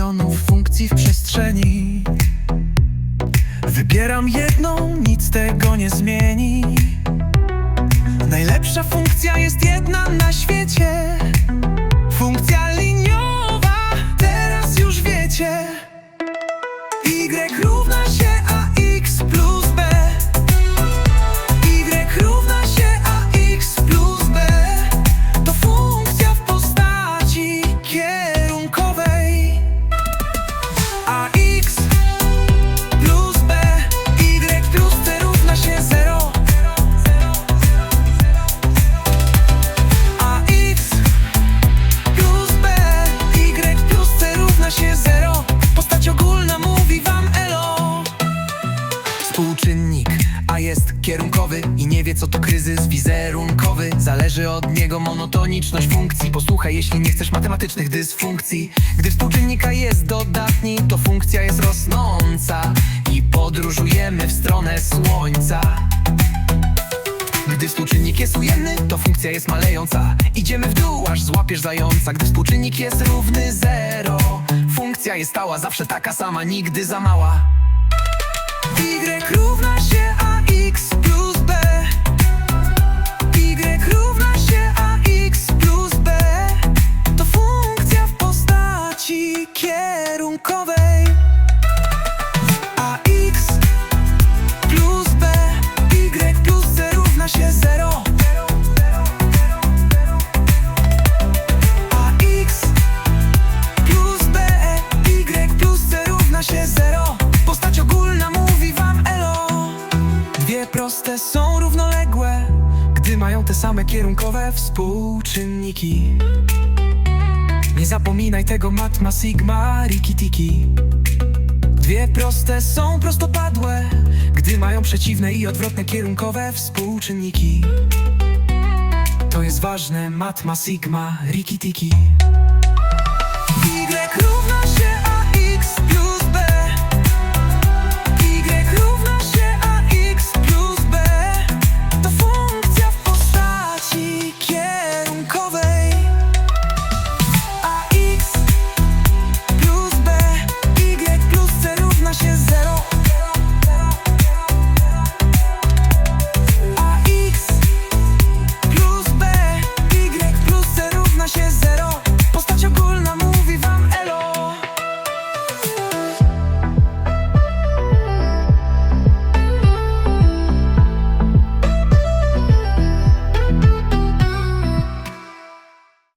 milionów funkcji w przestrzeni. Wybieram jedną, nic tego nie zmieni. Najlepsza funkcja jest jedna na świecie. Funkcja liniowa, teraz już wiecie. Y I nie wie co to kryzys wizerunkowy. Zależy od niego monotoniczność funkcji. Posłuchaj, jeśli nie chcesz matematycznych dysfunkcji. Gdy współczynnika jest dodatni To funkcja jest rosnąca I podróżujemy w stronę słońca. Gdy współczynnik jest ujemny, to funkcja jest malejąca. Idziemy w dół, aż złapiesz zająca. Gdy współczynnik jest równy zero Funkcja jest stała, zawsze taka sama, nigdy za mała. Y proste są równoległe Gdy mają te same kierunkowe współczynniki Nie zapominaj tego matma sigma riki tiki Dwie proste są prostopadłe, gdy mają przeciwne i odwrotne kierunkowe współczynniki. To jest ważne, matma, sigma, riki tiki.